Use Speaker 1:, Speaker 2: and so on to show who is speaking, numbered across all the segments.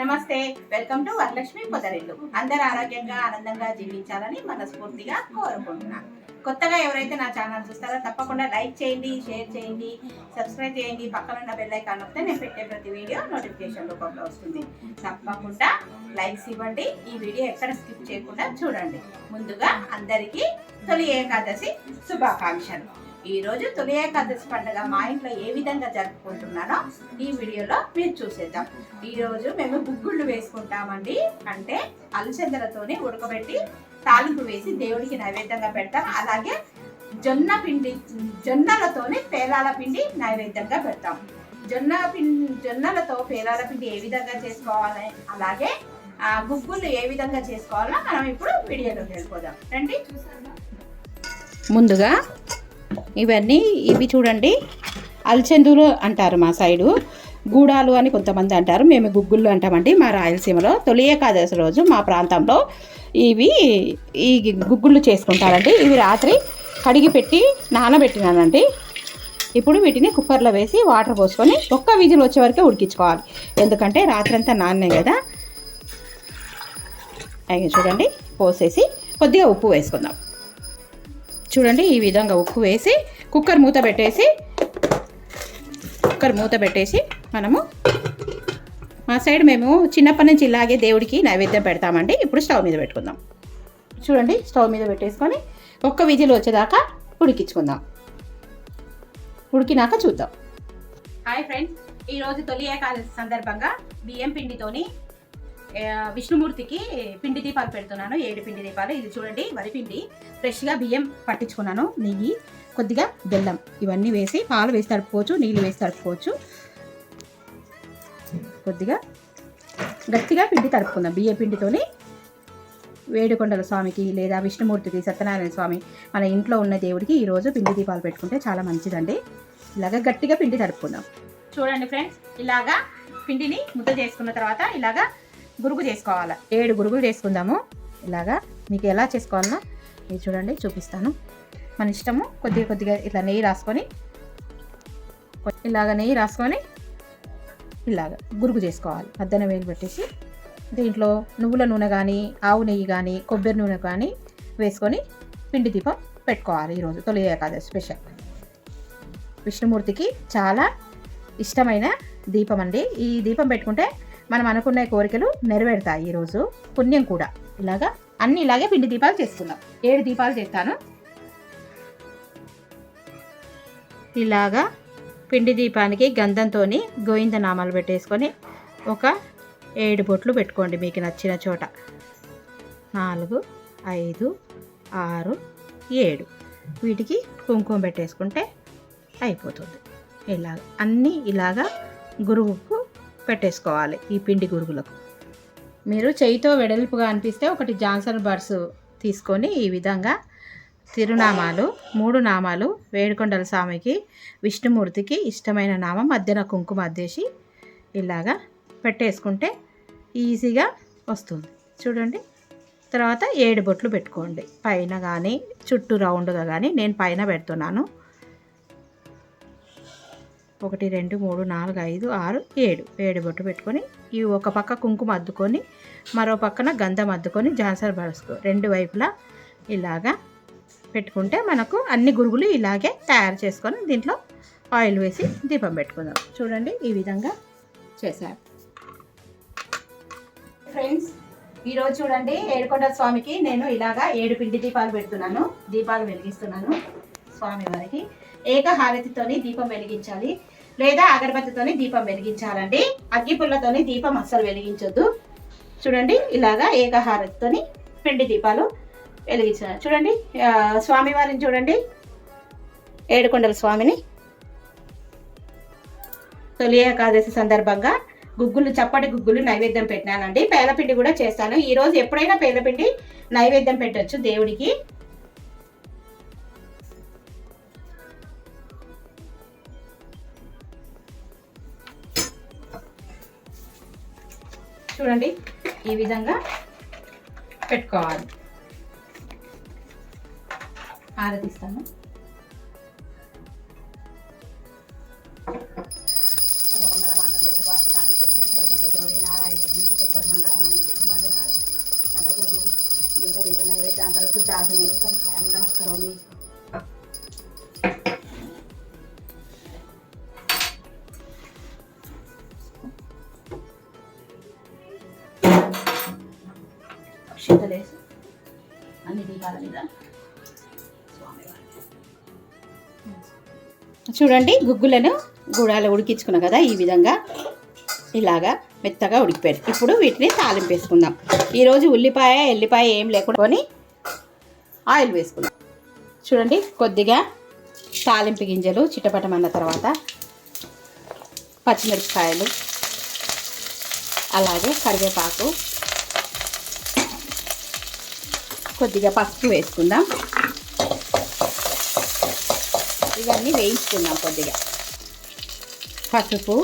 Speaker 1: నమస్తే welcome to Varalakshmi పొదరిల్లు అందరు ఆరోగ్యంగా ఆనందంగా జీవించాలని మనస్ఫూర్తిగా కోరుకుంటున్నాను. కొత్తగా ఎవరైతే నా ఛానల్ చూస్తారో తప్పకుండా లైక్ చేయండి షేర్ చేయండి సబ్స్క్రైబ్ చేయండి. పక్కనున్న బెల్ ఐకాన్ వస్తే నేను పెట్టే ప్రతి వీడియో నోటిఫికేషన్ రూపంలో వస్తుంది. తప్పకుండా లైక్స్ ఇవ్వండి. ఈ వీడియో ఎక్కడ స్కిప్ చేయకుండా చూడండి. ముందుగా అందరికీ తొలి ఏకాదశి శుభాకాంక్షలు. ఈ రోజు తొలి ఏకాదశి పండుగ మా ఇంట్లో ఏ విధంగా జరుపుకుంటున్నానో ఈ వీడియోలో మీరు చూసేద్దాం. ఈ రోజు మేము గుగ్గుళ్ళు వేసుకుంటామండి. అంటే అలసందలతోని ఉడకబెట్టి తాలింపు వేసి దేవుడికి నైవేద్యంగా పెడతాం. అలాగే జొన్న పిండి జొన్నలతోనే పేలాల పిండి నైవేద్యంగా పెడతాం. జొన్న పిండి జొన్నలతో పేలాల పిండి ఏ విధంగా చేసుకోవాలి? అలాగే ఆ గుగ్గులు ఏ విధంగా చేసుకోవాలో మనం ఇప్పుడు వీడియోలోకి వెళ్ళిపోదాం. రండి.
Speaker 2: ముందుగా ఇవన్నీ ఇవి చూడండి. అల్చెందులు అంటారు మా సైడు. గూడాలు అని కొంతమంది అంటారు. మేము గుగ్గుళ్ళు అంటామండి మా రాయలసీమలో. తొలి ఏకాదశి రోజు మా ప్రాంతంలో ఇవి ఈ గుగ్గుళ్ళు చేసుకుంటారండి. ఇవి రాత్రి కడిగి పెట్టి నానబెట్టినానండి. ఇప్పుడు వీటిని కుక్కర్లో వేసి వాటర్ పోసుకొని ఒక్క విజిల్ వచ్చే వరకే ఉడికించుకోవాలి. ఎందుకంటే రాత్రంతా నాన్నే కదా. అవి చూడండి. పోసేసి కొద్దిగా ఉప్పు వేసుకుందాం. చూడండి ఈ విధంగా ఉప్పు వేసి కుక్కర్ మూత పెట్టేసి కుక్కర్ మూత పెట్టేసి మనము మా సైడ్ మేము చిన్నప్పటి నుంచి ఇలాగే దేవుడికి నైవేద్యం పెడతామండి. ఇప్పుడు స్టవ్ మీద పెట్టుకుందాం. చూడండి స్టవ్ మీద పెట్టేసుకొని ఒక్క విజిల్ వచ్చేదాకా ఉడికించుకుందాం. ఉడికినాక చూద్దాం.
Speaker 1: హాయ్ ఫ్రెండ్స్ ఈరోజు తొలి ఏకాదశి సందర్భంగా బియ్యం పిండితోని విష్ణుమూర్తికి పిండి దీపాలు పెడుతున్నాను. ఏడు పిండి దీపాలు. ఇది చూడండి వరి పిండి. ఫ్రెష్గా బియ్యం పట్టించుకున్నాను నెయ్యి కొద్దిగా బెల్లం. ఇవన్నీ వేసి పాలు వేసి తడుపుకోవచ్చు నీళ్ళు వేసి తడుపుకోవచ్చు. కొద్దిగా గట్టిగా పిండి తడుపుకుందాం. బియ్య పిండితోని వేడుకొండల స్వామికి లేదా విష్ణుమూర్తికి సత్యనారాయణ స్వామి మన ఇంట్లో ఉన్న దేవుడికి ఈరోజు పిండి దీపాలు పెట్టుకుంటే చాలా మంచిదండి. ఇలాగ గట్టిగా పిండి తడుపుకుందాం. చూడండి ఫ్రెండ్స్ ఇలాగా పిండిని ముద్ద చేసుకున్న తర్వాత ఇలాగా గురుగు చేసుకోవాలి? ఏడు గురుగులు చేసుకుందాము. ఇలాగా మీకు ఎలా చేసుకోవాలన్నా ఇది చూడండి చూపిస్తాను. మన ఇష్టము కొద్దిగా కొద్దిగా ఇట్లా నెయ్యి రాసుకొని ఇలాగ నెయ్యి రాసుకొని ఇలాగ గురుగు చేసుకోవాలి. మధ్యాహ్న వేలు పెట్టేసి దీంట్లో నువ్వుల నూనె కానీ ఆవు నెయ్యి కానీ కొబ్బరి నూనె కానీ వేసుకొని పిండి దీపం పెట్టుకోవాలి ఈరోజు తొలి ఏకాదశి స్పెషల్. విష్ణుమూర్తికి చాలా ఇష్టమైన దీపం అండి. ఈ దీపం పెట్టుకుంటే మనం అనుకున్న కోరికలు నెరవేరుతాయి ఈరోజు పుణ్యం కూడా. ఇలాగా అన్ని ఇలాగే పిండి దీపాలు చేసుకుందాం. ఏడు దీపాలు చేస్తాను. ఇలాగా పిండి దీపానికి గంధంతో గోవింద నామాలు పెట్టేసుకొని ఒక ఏడు బొట్లు పెట్టుకోండి మీకు నచ్చిన చోట. నాలుగు ఐదు ఆరు ఏడు. వీటికి కుంకుమ పెట్టేసుకుంటే అయిపోతుంది. ఇలాగ అన్నీ ఇలాగా గురువుకు పెట్టేసుకోవాలి ఈ పిండి గురుగులకు. మీరు చేయితో వెడల్పుగా అనిపిస్తే ఒకటి జాన్సన్ బర్స్ తీసుకొని ఈ విధంగా తిరునామాలు మూడు నామాలు వేడుకొండల స్వామికి విష్ణుమూర్తికి ఇష్టమైన నామం మధ్యన కుంకుమ అద్దేసి ఇలాగా పెట్టేసుకుంటే ఈజీగా వస్తుంది. చూడండి. తర్వాత ఏడు బొట్లు పెట్టుకోండి. పైన కానీ చుట్టూ రౌండ్గా కానీ నేను పైన పెడుతున్నాను. ఒకటి రెండు మూడు నాలుగు ఐదు ఆరు ఏడు. ఏడు బొట్టు పెట్టుకొని ఈ ఒక పక్క కుంకుమ అద్దుకొని మరో పక్కన గంధం అద్దుకొని జాన్సర్ బరస్కు. రెండు వైపులా ఇలాగా పెట్టుకుంటే మనకు అన్ని గురుగులు ఇలాగే తయారు చేసుకొని దీంట్లో ఆయిల్ వేసి దీపం పెట్టుకుందాం. చూడండి ఈ విధంగా చేశారు. ఫ్రెండ్స్ ఈరోజు చూడండి ఏడుకొండ స్వామికి నేను ఇలాగా ఏడు పిండి దీపాలు పెడుతున్నాను. దీపాలు వెలిగిస్తున్నాను. స్వామి వారికి ఏకహారతితోని దీపం వెలిగించాలి లేదా అగరబత్తితోని దీపం వెలిగించాలండి. అగ్గిపుల్లతోని దీపం అస్సలు వెలిగించొద్దు. చూడండి ఇలాగా ఏకహారతితోని పిండి దీపాలు వెలిగించాలి చూడండి స్వామివారిని చూడండి. ఏడుకొండల స్వామిని. తొలి ఏకాదశి సందర్భంగా గుగ్గులు చప్పటి గుగ్గులు నైవేద్యం పెట్టినానండి. పేలపిండి కూడా చేస్తాను. ఈరోజు ఎప్పుడైనా పేలపిండి నైవేద్యం పెట్టొచ్చు దేవుడికి. చూడండి ఈ విధంగా పెట్టుకోవాలి. ఆరతిస్తాను. అక్షింతలేసి అన్ని దీపాల మీద
Speaker 2: చూడండి గుగ్గులను గూడాలు ఉడికించుకున్నాం కదా ఈ విధంగా. ఇలాగా మెత్తగా ఉడికిపోయారు. ఇప్పుడు వీటిని తాలింపు వేసుకుందాం. ఈరోజు ఉల్లిపాయ ఎల్లిపాయ ఏం లేకుండా కొని ఆయిల్ వేసుకుందాం. చూడండి కొద్దిగా తాలింపు గింజలు చిట్టపటమన్న తర్వాత పచ్చిమిరపకాయలు అలాగే కరివేపాకు కొద్దిగా పసుపు వేసుకుందాం. ఇవన్నీ వేయించుకుందాం కొద్దిగా. పసుపు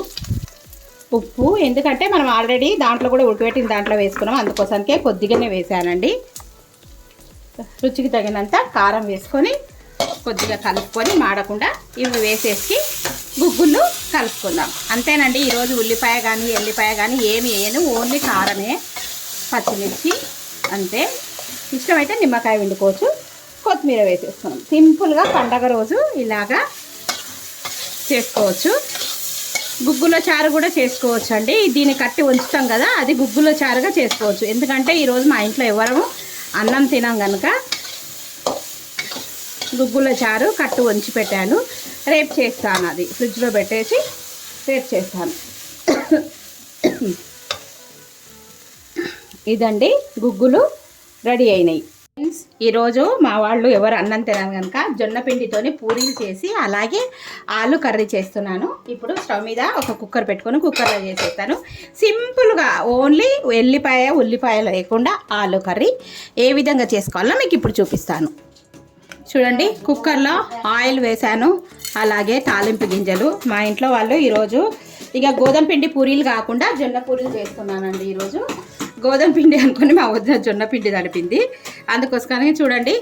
Speaker 2: ఉప్పు ఎందుకంటే మనం ఆల్రెడీ దాంట్లో కూడా ఉడకబెట్టిన దాంట్లో వేసుకున్నాం. అందుకోసానికే కొద్దిగానే వేసానండి. రుచికి తగినంత కారం వేసుకొని కొద్దిగా కలుపుకొని మాడకుండా ఇవి వేసేసి గుగ్గులు కలుపుకుందాం. అంతేనండి ఈరోజు ఉల్లిపాయ కానీ ఎల్లిపాయ కానీ ఏమి వేయను. ఓన్లీ కారమే పచ్చిమిర్చి అంతే. ఇష్టమైతే నిమ్మకాయ వండుకోవచ్చు కొత్తిమీర వేసేసుకున్నాం. సింపుల్గా పండగ రోజు ఇలాగా చేసుకోవచ్చు. గుగ్గుల చారు కూడా చేసుకోవచ్చు అండి. దీన్ని కట్టి ఉంచుతాం కదా అది గుగ్గుల చారుగా చేసుకోవచ్చు. ఎందుకంటే ఈరోజు మా ఇంట్లో ఎవరము అన్నం తినాం కనుక గుగ్గుల చారు కట్టు వంచి పెట్టాను. రేపు చేస్తాను అది. ఫ్రిడ్జ్లో పెట్టేసి రేపు చేస్తాను. ఇదండి గుగ్గులు. రెడీ అయినాయి. ఫ్రెండ్స్, ఈరోజు మా వాళ్ళు ఎవరు అన్నం తినాలి కనుక జొన్న పిండితోనే పూరీలు చేసి అలాగే ఆలు కర్రీ చేస్తున్నాను. ఇప్పుడు స్టవ్ మీద ఒక కుక్కర్ పెట్టుకొని కుక్కర్లో చేసేస్తాను. సింపుల్గా ఓన్లీ ఎల్లిపాయ ఉల్లిపాయ లేకుండా ఆలు కర్రీ ఏ విధంగా చేసుకోవాలో మీకు ఇప్పుడు చూపిస్తాను. చూడండి కుక్కర్లో ఆయిల్ వేశాను. అలాగే తాలింపు గింజలు. మా ఇంట్లో వాళ్ళు ఈరోజు ఇక గోధుమ పిండి పూరీలు కాకుండా జొన్న పూరీలు చేస్తున్నానండి ఈరోజు. గోధుమ పిండి అనుకుని మా వద్ద జొన్న పిండి తడిపింది అందుకోసమని చూడండి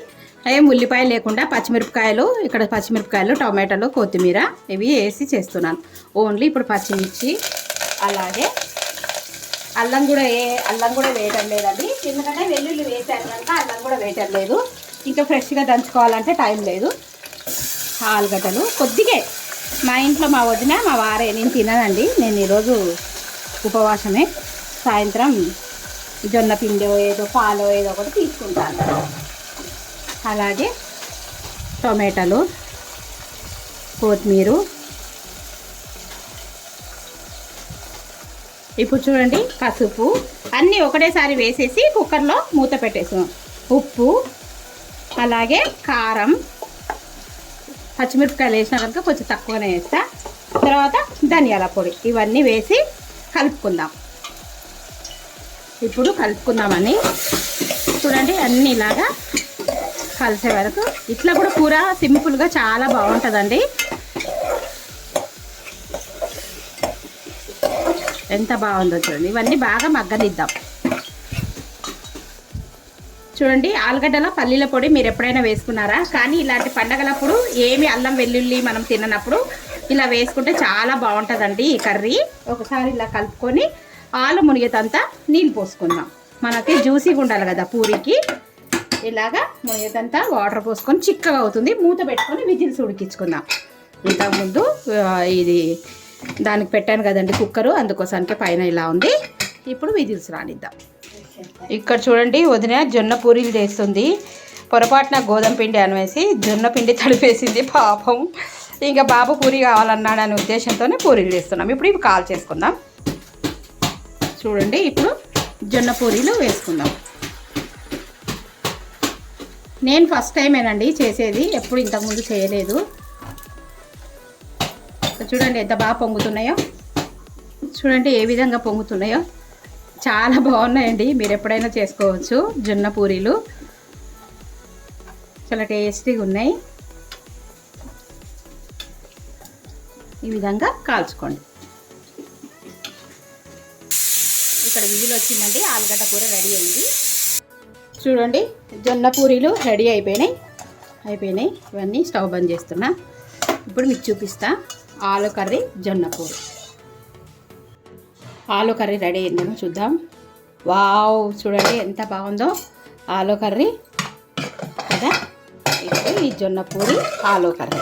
Speaker 2: ఏం ఉల్లిపాయ లేకుండా పచ్చిమిరపకాయలు ఇక్కడ పచ్చిమిరపకాయలు టమాటాలు కొత్తిమీర ఇవి వేసి చేస్తున్నాను. ఓన్లీ ఇప్పుడు పచ్చిమిర్చి అలాగే అల్లం కూడా ఏ అల్లం కూడా వేయటం లేదండి. ఎందుకంటే వెల్లుల్లి వేసాను కనుక అల్లం కూడా వేయటం లేదు. ఇంకా ఫ్రెష్గా దంచుకోవాలంటే టైం లేదు. ఆలుగడ్డలు కొద్దిగే మా ఇంట్లో మా వదిన మా వారే. నేను తిననండి. నేను ఈరోజు ఉపవాసమే. సాయంత్రం జొన్న పిండి ఏదో పాలో ఏదో ఒకటి తీసుకుంటాను. అలాగే టొమాటోలు కొత్తిమీర. ఇప్పుడు చూడండి పసుపు అన్నీ ఒకటేసారి వేసేసి కుక్కర్లో మూత పెట్టేసాం ఉప్పు అలాగే కారం. పచ్చిమిరపకాయలు వేసిన కనుక కొంచెం తక్కువనే వేస్తా. తర్వాత ధనియాల పొడి ఇవన్నీ వేసి కలుపుకుందాం. ఇప్పుడు కలుపుకుందామని చూడండి అన్నీ ఇలాగా కలిసే వరకు. ఇట్లా కూడా కూర సింపుల్గా చాలా బాగుంటుందండి. ఎంత బాగుందో చూడండి. ఇవన్నీ బాగా మగ్గనిద్దాం. చూడండి ఆలుగడ్డల పల్లీల పొడి మీరు ఎప్పుడైనా వేసుకున్నారా? కానీ ఇలాంటి పండగలప్పుడు ఏమి అల్లం వెల్లుల్లి మనం తిననప్పుడు ఇలా వేసుకుంటే చాలా బాగుంటుందండి ఈ కర్రీ. ఒకసారి ఇలా కలుపుకొని ఆలు మునిగేతంతా నీళ్ళు పోసుకుందాం. మనకి జ్యూసీగా ఉండాలి కదా పూరికి. ఇలాగా మునిగేదంతా వాటర్ పోసుకొని చిక్కగా అవుతుంది. మూత పెట్టుకొని విజిల్స్ ఉడికించుకుందాం. ఇంతకుముందు ఇది దానికి పెట్టాను కదండి కుక్కరు అందుకోసానికి పైన ఇలా ఉంది. ఇప్పుడు విజిల్స్ రానిద్దాం. ఇక్కడ చూడండి వదిన జొన్న పూరీలు చేస్తుంది. పొరపాటున గోధుమ పిండి అనేసి జొన్న పిండి తడిపేసింది పాపం. ఇంకా బాబు పూరి కావాలన్నాడు అనే ఉద్దేశంతోనే పూరీలు చేస్తున్నాం. ఇప్పుడు ఇవి కాల్ చేసుకుందాం. చూడండి ఇప్పుడు జొన్న పూరీలు వేసుకుందాం. నేను ఫస్ట్ టైమేనండి చేసేది ఎప్పుడు ఇంతకుముందు చేయలేదు. చూడండి ఎంత బాగా పొంగుతున్నాయో. చూడండి ఏ విధంగా పొంగుతున్నాయో. చాలా బాగున్నాయండి. మీరు ఎప్పుడైనా చేసుకోవచ్చు. జొన్న పూరీలు. చాలా టేస్టీగా ఉన్నాయి. ఈ విధంగా కాల్చుకోండి. ఇక్కడ విజులు వచ్చిందండి. ఆలుగడ్డ కూర రెడీ అయింది. చూడండి జొన్న పూరీలు రెడీ అయిపోయినాయి. అయిపోయినాయి. ఇవన్నీ స్టవ్ బంద్ చేస్తున్నా. ఇప్పుడు మీకు చూపిస్తా. ఆలు కర్రీ జొన్న పూరి. ఆలు కర్రీ రెడీ అయిందేమో చూద్దాం. వావ్ చూడండి ఎంత బాగుందో. ఆలు కర్రీ. కదా? ఇప్పుడు ఈ జొన్న పూరి ఆలు కర్రీ.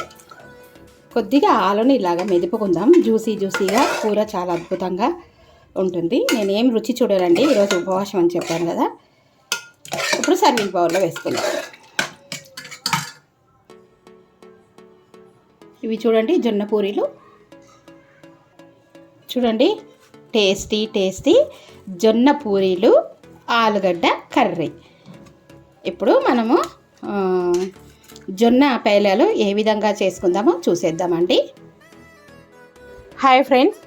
Speaker 2: కొద్దిగా ఆలుని ఇలాగ మెదుపుకుందాం. జ్యూసీ జ్యూసీగా కూర చాలా అద్భుతంగా ఉంటుంది. నేనేం రుచి చూడాలండి ఈరోజు ఉపవాసం అని చెప్పాను కదా. ఇప్పుడు సర్వింగ్ బౌల్లో వేసుకుందాం. ఇవి చూడండి జొన్న పూరీలు. చూడండి టేస్టీ టేస్టీ జొన్న పూరీలు ఆలుగడ్డ కర్రీ. ఇప్పుడు మనము జొన్న పేలాలు ఏ విధంగా చేసుకుందామో చూసేద్దామండి. హాయ్ ఫ్రెండ్స్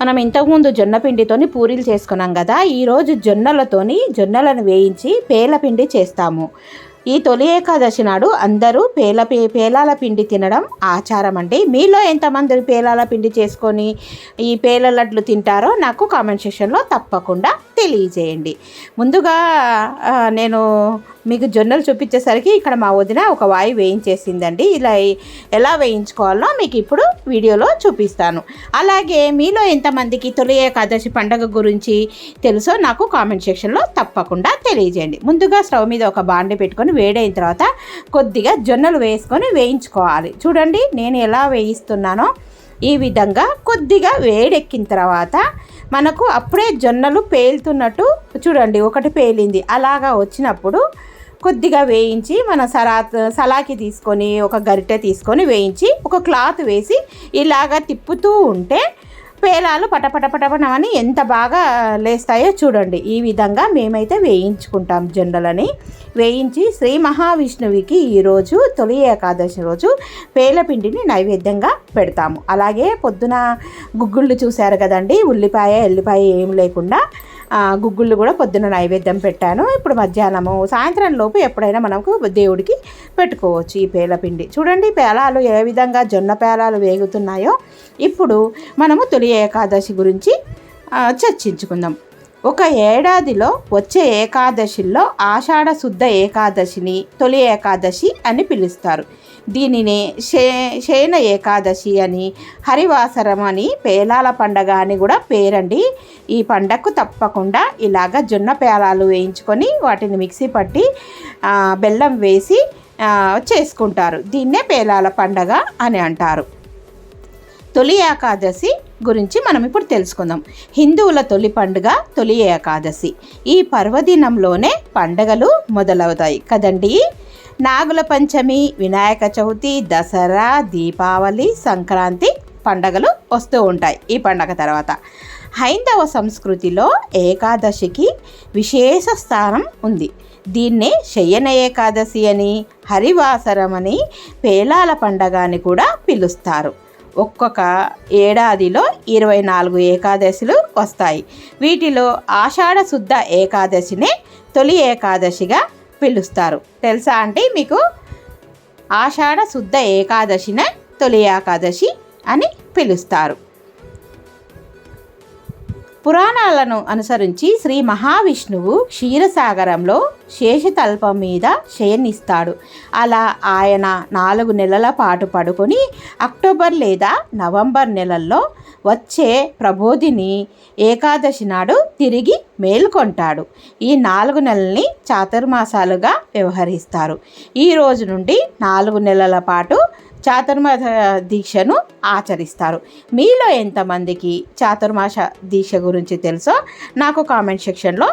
Speaker 2: మనం ఇంతకుముందు జొన్న పిండితోని పూరీలు చేసుకున్నాం కదా ఈరోజు జొన్నలతోని జొన్నలను వేయించి పేల పిండి చేస్తాము. ఈ తొలి ఏకాదశి నాడు అందరూ పేల పేలాల పిండి తినడం ఆచారం అండి. మీలో ఎంతమంది పేలాల పిండి చేసుకొని ఈ పేల లడ్లు తింటారో నాకు కామెంట్ సెక్షన్లో తప్పకుండా తెలియజేయండి. ముందుగా నేను మీకు జొన్నలు చూపించేసరికి ఇక్కడ మా వదిన ఒక వాయి వేయించేసిందండి. ఇలా ఎలా వేయించుకోవాలో మీకు ఇప్పుడు వీడియోలో చూపిస్తాను. అలాగే మీలో ఎంతమందికి తొలి ఏకాదశి పండగ గురించి తెలుసో నాకు కామెంట్ సెక్షన్లో తప్పకుండా తెలియజేయండి. ముందుగా స్టవ్ మీద ఒక బాండి పెట్టుకొని వేడైన తర్వాత కొద్దిగా జొన్నలు వేసుకొని వేయించుకోవాలి. చూడండి నేను ఎలా వేయిస్తున్నానో. ఈ విధంగా కొద్దిగా వేడెక్కిన తర్వాత మనకు అప్పుడే జొన్నలు పేలుతున్నట్టు చూడండి ఒకటి పేలింది. అలాగా వచ్చినప్పుడు కొద్దిగా వేయించి మన సరా సలాకి తీసుకొని ఒక గరిటె తీసుకొని వేయించి ఒక క్లాత్ వేసి ఇలాగా తిప్పుతూ ఉంటే పేలాలు పటపటపటపనమని ఎంత బాగా లేస్తాయో చూడండి. ఈ విధంగా మేమైతే వేయించుకుంటాం జొన్నలని. వేయించి శ్రీ మహావిష్ణువుకి ఈరోజు తొలి ఏకాదశి రోజు పేలపిండిని నైవేద్యంగా పెడతాము. అలాగే పొద్దున గుగ్గుళ్ళు చూశారు కదండి ఉల్లిపాయ ఎల్లిపాయ ఏం లేకుండా గుగ్గుళ్ళు కూడా పొద్దున నైవేద్యం పెట్టాను. ఇప్పుడు మధ్యాహ్నము సాయంత్రం లోపు ఎప్పుడైనా మనకు దేవుడికి పెట్టుకోవచ్చు ఈ పేలపిండి చూడండి పేలాలు ఏ విధంగా జొన్న పేలాలు వేగుతున్నాయో. ఇప్పుడు మనము తొలి ఏకాదశి గురించి చర్చించుకుందాం. ఒక ఏడాదిలో వచ్చే ఏకాదశిలో ఆషాఢ శుద్ధ ఏకాదశిని తొలి ఏకాదశి అని పిలుస్తారు. దీనిని శే శయన ఏకాదశి అని హరివాసరం అని పేలాల పండగ అని కూడా పేరండి. ఈ పండగకు తప్పకుండా ఇలాగ జొన్న పేలాలు వేయించుకొని వాటిని మిక్సీ పట్టి బెల్లం వేసి చేసుకుంటారు. దీన్నే పేలాల పండగ అని అంటారు. తొలి ఏకాదశి గురించి మనం ఇప్పుడు తెలుసుకుందాం. హిందువుల తొలి పండుగ తొలి ఏకాదశి. ఈ పర్వదినంలోనే పండగలు మొదలవుతాయి. కదండీ? నాగుల పంచమి వినాయక చవితి దసరా దీపావళి సంక్రాంతి పండగలు వస్తూ ఉంటాయి ఈ పండగ తర్వాత. హైందవ సంస్కృతిలో ఏకాదశికి విశేష స్థానం ఉంది. దీన్నే శయన ఏకాదశి అని హరివాసరం అని పేలాల పండగ అని కూడా పిలుస్తారు. ఒక్కొక్క ఏడాదిలో ఇరవై నాలుగు ఏకాదశులు వస్తాయి. వీటిలో ఆషాఢ శుద్ధ ఏకాదశినే తొలి ఏకాదశిగా పిలుస్తారు. తెలుసా అంటే మీకు? ఆషాఢ శుద్ధ ఏకాదశినే తొలి ఏకాదశి అని పిలుస్తారు. పురాణాలను అనుసరించి శ్రీ మహావిష్ణువు క్షీరసాగరంలో శేషతల్పం మీద శయనిస్తాడు. అలా ఆయన నాలుగు నెలల పాటు పడుకొని అక్టోబర్ లేదా నవంబర్ నెలల్లో వచ్చే ప్రబోధిని ఏకాదశి నాడు తిరిగి మేల్కొంటాడు. ఈ నాలుగు నెలల్ని చాతుర్మాసాలుగా వ్యవహరిస్తారు. ఈ రోజు నుండి నాలుగు నెలల పాటు చాతుర్మాస దీక్షను ఆచరిస్తారు. మీలో ఎంతమందికి చాతుర్మాస దీక్ష గురించి తెలుసో నాకు కామెంట్ సెక్షన్లో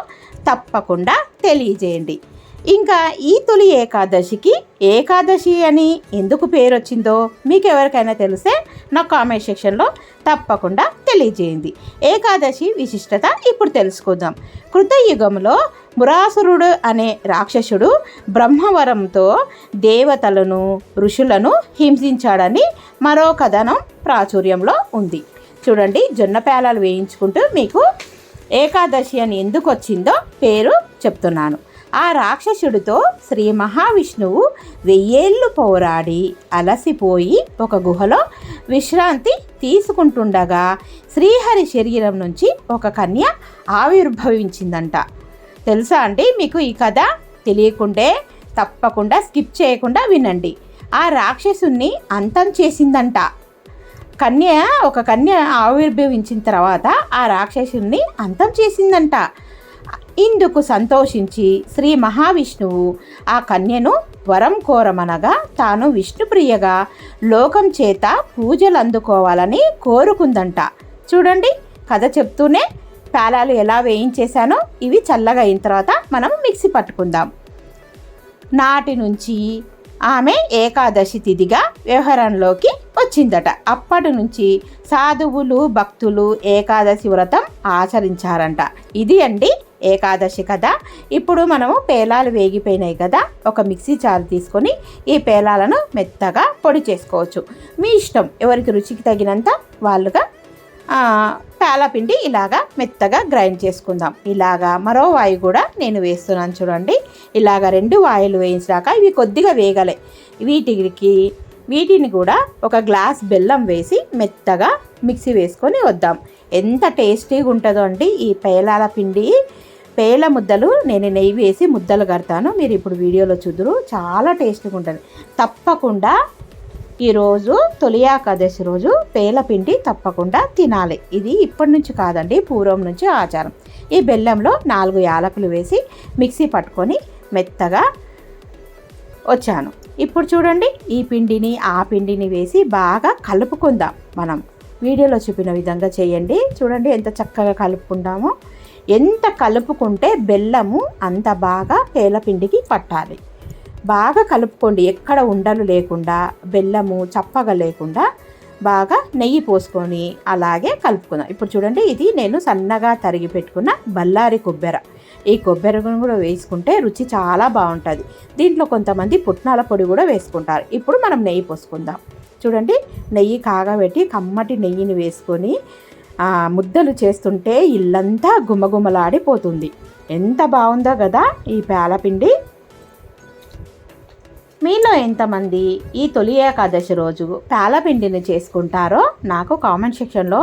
Speaker 2: తప్పకుండా తెలియజేయండి. ఇంకా ఈ తొలి ఏకాదశికి ఏకాదశి అని ఎందుకు పేరు వచ్చిందో మీకు ఎవరికైనా తెలిస్తే నా కామెంట్ సెక్షన్లో తప్పకుండా తెలియజేయండి. ఏకాదశి విశిష్టత ఇప్పుడు తెలుసుకుందాం. కృతయుగంలో మురాసురుడు అనే రాక్షసుడు బ్రహ్మవరంతో దేవతలను ఋషులను హింసించాడని మరో కథనం ప్రాచుర్యంలో ఉంది. చూడండి జొన్న పేలాలు వేయించుకుంటూ మీకు ఏకాదశి అని ఎందుకు వచ్చిందో పేరు చెప్తున్నాను. ఆ రాక్షసుడితో శ్రీ మహావిష్ణువు వెయ్యేళ్ళు పోరాడి అలసిపోయి ఒక గుహలో విశ్రాంతి తీసుకుంటుండగా శ్రీహరి శరీరం నుంచి ఒక కన్య ఆవిర్భవించిందంట. తెలుసా అండి మీకు ఈ కథ? తెలియకుంటే తప్పకుండా స్కిప్ చేయకుండా వినండి. ఆ రాక్షసుని అంతం చేసిందంట. కన్య ఒక కన్య ఆవిర్భవించిన తర్వాత ఆ రాక్షసుని అంతం చేసిందంట. ఇందుకు సంతోషించి శ్రీ మహావిష్ణువు ఆ కన్యను వరం కోరమనగా తాను విష్ణుప్రియగా లోకం చేత పూజలు అందుకోవాలని కోరుకుందంట. చూడండి కథ చెప్తూనే పేలాలు ఎలా వేయించేశానో ఇవి చల్లగా అయిన తర్వాత మనం మిక్సీ పట్టుకుందాం. నాటి నుంచి ఆమె ఏకాదశి తిథిగా వ్యవహారంలోకి వచ్చిందట. అప్పటి నుంచి సాధువులు భక్తులు ఏకాదశి వ్రతం ఆచరించారంట. ఇది అండి ఏకాదశి కదా? ఇప్పుడు మనము పేలాలు వేగిపోయినాయి కదా? ఒక మిక్సీ చారు తీసుకొని ఈ పేలాలను మెత్తగా పొడి చేసుకోవచ్చు. మీ ఇష్టం. ఎవరికి రుచికి తగినంత వాళ్ళుగా పేలపిండి ఇలాగా మెత్తగా గ్రైండ్ చేసుకుందాం. ఇలాగా మరో వాయి కూడా నేను వేస్తున్నాను చూడండి. ఇలాగ రెండు వాయులు వేయించాక ఇవి కొద్దిగా వేగలే. వీటికి వీటిని కూడా ఒక గ్లాస్ బెల్లం వేసి మెత్తగా మిక్సీ వేసుకొని వద్దాం. ఎంత టేస్టీగా ఉంటుందో అండి ఈ పేలాల పిండి. పేల ముద్దలు నేను నెయ్యి వేసి ముద్దలు కడతాను. మీరు ఇప్పుడు వీడియోలో చూద్దరు చాలా టేస్ట్గా ఉంటుంది. తప్పకుండా ఈరోజు తొలి ఏకాదశి రోజు పేల పిండి తప్పకుండా తినాలి. ఇది ఇప్పటి నుంచి కాదండి పూర్వం నుంచి ఆచారం. ఈ బెల్లంలో నాలుగు యాలకులు వేసి మిక్సీ పట్టుకొని మెత్తగా వచ్చాను. ఇప్పుడు చూడండి ఈ పిండిని ఆ పిండిని వేసి బాగా కలుపుకుందాం మనం. వీడియోలో చూపిన విధంగా చేయండి. చూడండి ఎంత చక్కగా కలుపుకుంటామో. ఎంత కలుపుకుంటే బెల్లము అంత బాగా పేలపిండికి పట్టాలి. బాగా కలుపుకోండి. ఎక్కడ ఉండలు లేకుండా బెల్లము చప్పగా లేకుండా బాగా నెయ్యి పోసుకొని అలాగే కలుపుకుందాం. ఇప్పుడు చూడండి ఇది నేను సన్నగా తరిగి పెట్టుకున్న బల్లారి కొబ్బెర. ఈ కొబ్బెరను కూడా వేసుకుంటే రుచి చాలా బాగుంటుంది. దీంట్లో కొంతమంది పుట్నాల పొడి కూడా వేసుకుంటారు. ఇప్పుడు మనం నెయ్యి పోసుకుందాం. చూడండి నెయ్యి కాగబెట్టి కమ్మటి నెయ్యిని వేసుకొని ముద్దలు చేస్తుంటే ఇల్లంతా గుమగుమలాడిపోతుంది. ఎంత బాగుందో కదా ఈ పేలపిండి మీలో ఎంతమంది ఈ తొలి ఏకాదశి రోజు పేలపిండిని చేసుకుంటారో నాకు కామెంట్ సెక్షన్లో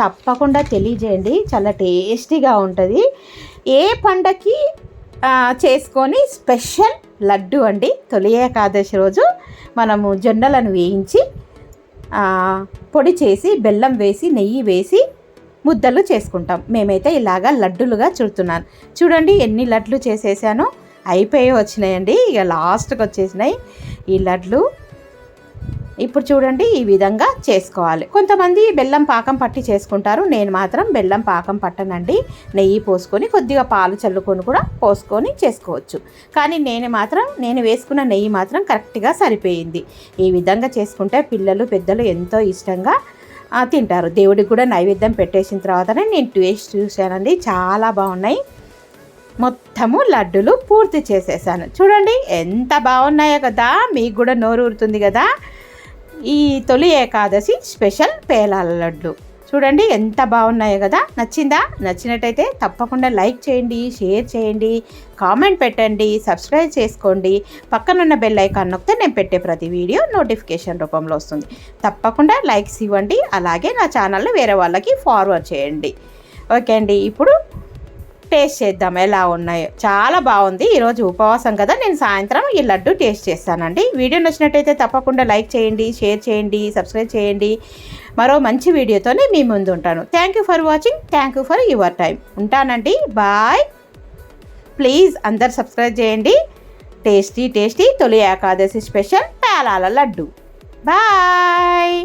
Speaker 2: తప్పకుండా తెలియజేయండి. చాలా టేస్టీగా ఉంటుంది. ఏ పండకి చేసుకొని స్పెషల్ లడ్డు అండి తొలి ఏకాదశి రోజు మనము జొన్నలను వేయించి పొడి చేసి బెల్లం వేసి నెయ్యి వేసి ముద్దలు చేసుకుంటాం. మేమైతే ఇలాగా లడ్డులుగా చుడుతున్నాను చూడండి ఎన్ని లడ్లు చేసేసానో. అయిపోయి వచ్చినాయండి. ఇక లాస్ట్కి వచ్చేసినాయి ఈ లడ్లు. ఇప్పుడు చూడండి ఈ విధంగా చేసుకోవాలి. కొంతమంది బెల్లం పాకం పట్టి చేసుకుంటారు. నేను మాత్రం బెల్లం పాకం పట్టనండి. నెయ్యి పోసుకొని కొద్దిగా పాలు చల్లుకొని కూడా పోసుకొని చేసుకోవచ్చు. కానీ నేను మాత్రం నేను వేసుకున్న నెయ్యి మాత్రం కరెక్ట్గా సరిపోయింది. ఈ విధంగా చేసుకుంటే పిల్లలు పెద్దలు ఎంతో ఇష్టంగా తింటారు. దేవుడికి కూడా నైవేద్యం పెట్టేసిన తర్వాతనే నేను టేస్ట్ చూశానండి. చాలా బాగున్నాయి. మొత్తము లడ్డులు పూర్తి చేసేసాను. చూడండి ఎంత బాగున్నాయో కదా. మీకు కూడా నోరు ఊరుతుంది కదా. ఈ తొలి ఏకాదశి స్పెషల్ పేలాల లడ్డు. చూడండి ఎంత బాగున్నాయో కదా. నచ్చిందా? నచ్చినట్టయితే తప్పకుండా లైక్ చేయండి షేర్ చేయండి కామెంట్ పెట్టండి సబ్స్క్రైబ్ చేసుకోండి. పక్కనున్న బెల్ ఐకాన్ నొక్కితే నేను పెట్టే ప్రతి వీడియో నోటిఫికేషన్ రూపంలో వస్తుంది. తప్పకుండా లైక్స్ ఇవ్వండి అలాగే నా ఛానల్ని వేరే వాళ్ళకి ఫార్వర్డ్ చేయండి. ఓకే అండి ఇప్పుడు టేస్ట్ చేద్దాం ఎలా ఉన్నాయో. చాలా బాగుంది ఈరోజు ఉపవాసం కదా నేను సాయంత్రం ఈ లడ్డు టేస్ట్ చేస్తానండి. వీడియో నచ్చినట్టయితే తప్పకుండా లైక్ చేయండి షేర్ చేయండి సబ్స్క్రైబ్ చేయండి. మరో మంచి వీడియోతోనే మీ ముందు ఉంటాను. Thank you for watching thank you for your time ఉంటానండి. బాయ్ ప్లీజ్ అందరు సబ్స్క్రైబ్ చేయండి. Tasty tasty Tholi Ekadashi special పేలాల లడ్డు. బాయ్